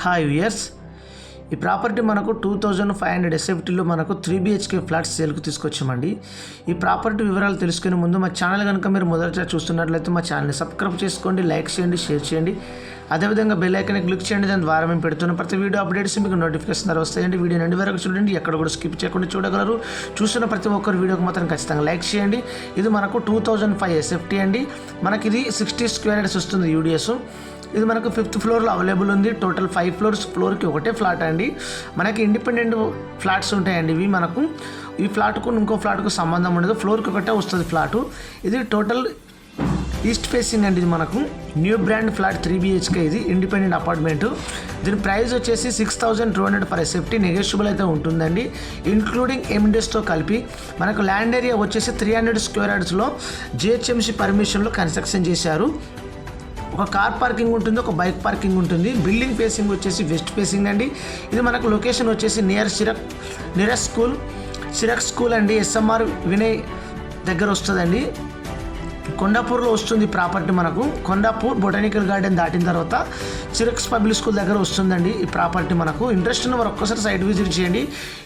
Hi viewers ఈ property మనకు two thousand five hundred ఎస్ఎఫ్టీలో మనకు త్రీ బిహెచ్కే ఫ్లాట్స్ సేల్కు తీసుకొచ్చామండి. ఈ ప్రాపర్టీ వివరాలు తెలుసుకునే ముందు మా ఛానల్ కనుక మీరు మొదట చూస్తున్నట్లయితే మా ఛానల్ని సబ్స్క్రైబ్ చేసుకోండి లైక్ చేయండి షేర్ చేయండి. అదేవిధంగా బెల్ ఐకన్ క్లిక్ చేయండి దాని ద్వారా మేము పెడుతున్న ప్రతి వీడియో అప్డేట్స్ మీకు నోటిఫికేషన్ ద్వారా వస్తాయండి. వీడియో నుండి వరకు చూడండి ఎక్కడ కూడా స్కిప్ చేయకుండా చూడగలరు. చూస్తున్న ప్రతి ఒక్కరు వీడియోకి మాత్రం ఖచ్చితంగా లైక్ చేయండి. ఇది మనకు టూ థౌజండ్ ఫైవ్ ఎస్ఎఫ్టీ అండి. మనకి ఇది సిక్స్టీ స్క్వేర్ వస్తుంది యూడిఎస్ ఇది మనకు ఫిఫ్త్ ఫ్లోర్లో అవైలబుల్ ఉంది. టోటల్ ఫైవ్ ఫ్లోర్స్ ఫ్లోర్కి ఒకటే ఫ్లాట్ అండి. మనకి ఇండిపెండెంట్ ఫ్లాట్స్ ఉంటాయండి ఇవి మనకు. ఈ ఫ్లాట్కు ఇంకో ఫ్లాట్కు సంబంధం ఉండదు. ఫ్లోర్కి ఒకటే వస్తుంది ఫ్లాటు. ఇది టోటల్ ఈస్ట్ ఫేసింగ్ అండి ఇది మనకు. New brand flat three BHK ఇది ఇండిపెండెంట్ అపార్ట్మెంట్. దీని ప్రైస్ వచ్చేసి six thousand two hundred per SFT negotiable అయితే ఉంటుందండి. ఇంక్లూడింగ్ ఎమిడెస్తో కలిపి మనకు ల్యాండ్ ఏరియా వచ్చేసి త్రీ హండ్రెడ్ స్క్వేర్ యార్డ్స్లో జిహెచ్ఎంసీ పర్మిషన్లో కన్స్ట్రక్షన్ చేశారు. ఒక కార్ పార్కింగ్ ఉంటుంది ఒక బైక్ పార్కింగ్ ఉంటుంది. బిల్డింగ్ ఫేసింగ్ వచ్చేసి వెస్ట్ ఫేసింగ్ అండి. ఇది మనకు లొకేషన్ వచ్చేసి నియర్ సిరక్ నియర్ స్కూల్ సిరక్ స్కూల్ అండి. ఎస్ఎంఆర్ వినయ్ దగ్గర వస్తుందండి. కొండాపూర్లో వస్తుంది ప్రాపర్టీ మనకు. కొండాపూర్ బొటానికల్ గార్డెన్ దాటిన తర్వాత చిరక్స్ పబ్లిక్ స్కూల్ దగ్గర వస్తుందండి ఈ ప్రాపర్టీ మనకు. ఇంట్రెస్ట్ ఉన్న వారు ఒక్కసారి సైట్ విజిట్ చేయండి.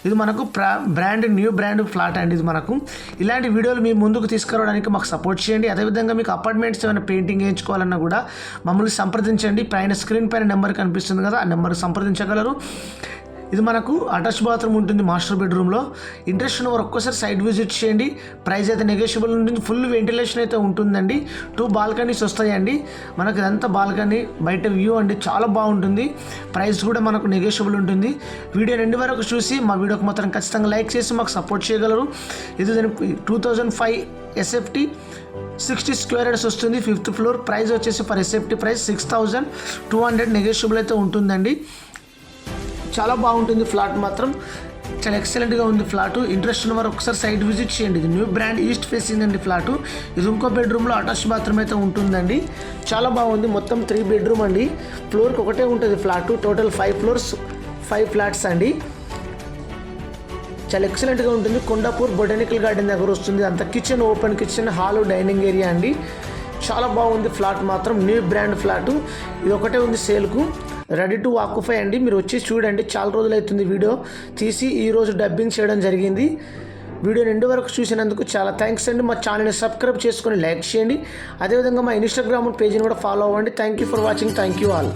ఇది మనకు ప్రా బ్రాండ్ న్యూ బ్రాండ్ ఫ్లాట్ అండి ఇది మనకు. ఇలాంటి వీడియోలు మీ ముందుకు తీసుకురావడానికి మాకు సపోర్ట్ చేయండి. అదేవిధంగా మీకు అపార్ట్మెంట్స్ ఏమైనా పెయింటింగ్ వేయించుకోవాలన్నా కూడా మమ్మల్ని సంప్రదించండి. పైన స్క్రీన్ పైన నెంబర్ కనిపిస్తుంది కదా ఆ నెంబర్ సంప్రదించగలరు. ఇది మనకు అటాచ్ బాత్రూమ్ ఉంటుంది మాస్టర్ బెడ్రూమ్లో ఇంట్రెస్ట్ ఉన్న వారు ఒక్కసారి సైడ్ విజిట్ చేయండి. ప్రైస్ అయితే నెగోషియబుల్ ఉంటుంది. ఫుల్ వెంటిలేషన్ అయితే ఉంటుందండి. టూ బాల్కనీస్ వస్తాయండి. మనకు ఇదంతా బాల్కనీ బయట వ్యూ అండి. చాలా బాగుంటుంది. ప్రైస్ కూడా మనకు నెగోషియబుల్ ఉంటుంది. వీడియో రెండు వరకు చూసి మా వీడియోకి మాత్రం ఖచ్చితంగా లైక్ చేసి మాకు సపోర్ట్ చేయగలరు. ఇది two thousand five SFT sixty square yards వస్తుంది. ఫిఫ్త్ ఫ్లోర్ ప్రైస్ వచ్చేసి for SFT price six thousand two hundred negotiable అయితే ఉంటుందండి. చాలా బాగుంటుంది ఫ్లాట్ మాత్రం. చాలా ఎక్సలెంట్గా ఉంది ఫ్లాట్. ఇంట్రెస్ట్ ఉన్న వారు ఒకసారి సైట్ విజిట్ చేయండి. ఇది న్యూ బ్రాండ్ ఈస్ట్ ఫేసింగ్ అండి ఫ్లాట్. ఇది ఇంకో బెడ్రూమ్లో అటాచ్ బాత్రూమ్ అయితే ఉంటుందండి. చాలా బాగుంది. మొత్తం త్రీ బెడ్రూమ్ అండి. ఫ్లోర్కి ఒకటే ఉంటుంది flat. Total five floors five flats అండి. చాలా ఎక్సలెంట్గా ఉంటుంది. కొండాపూర్ బొటానికల్ గార్డెన్ దగ్గర వస్తుంది. అంత kitchen open kitchen hall dining area అండి. చాలా బాగుంది ఫ్లాట్ మాత్రం. New brand flat. ఇది ఒకటే ఉంది సేల్కు రెడీ టు ఆక్యుఫై అండి. మీరు వచ్చి చూడండి. చాలా రోజులు అవుతుంది వీడియో తీసి ఈరోజు డబ్బింగ్ చేయడం జరిగింది. వీడియో రెండు వరకు చూసినందుకు చాలా థ్యాంక్స్ అండి. మా ఛానల్ని సబ్స్క్రైబ్ చేసుకొని లైక్ చేయండి. అదేవిధంగా మా ఇన్స్టాగ్రామ్ పేజీని కూడా ఫాలో అవ్వండి. Thank you for watching. Thank you all.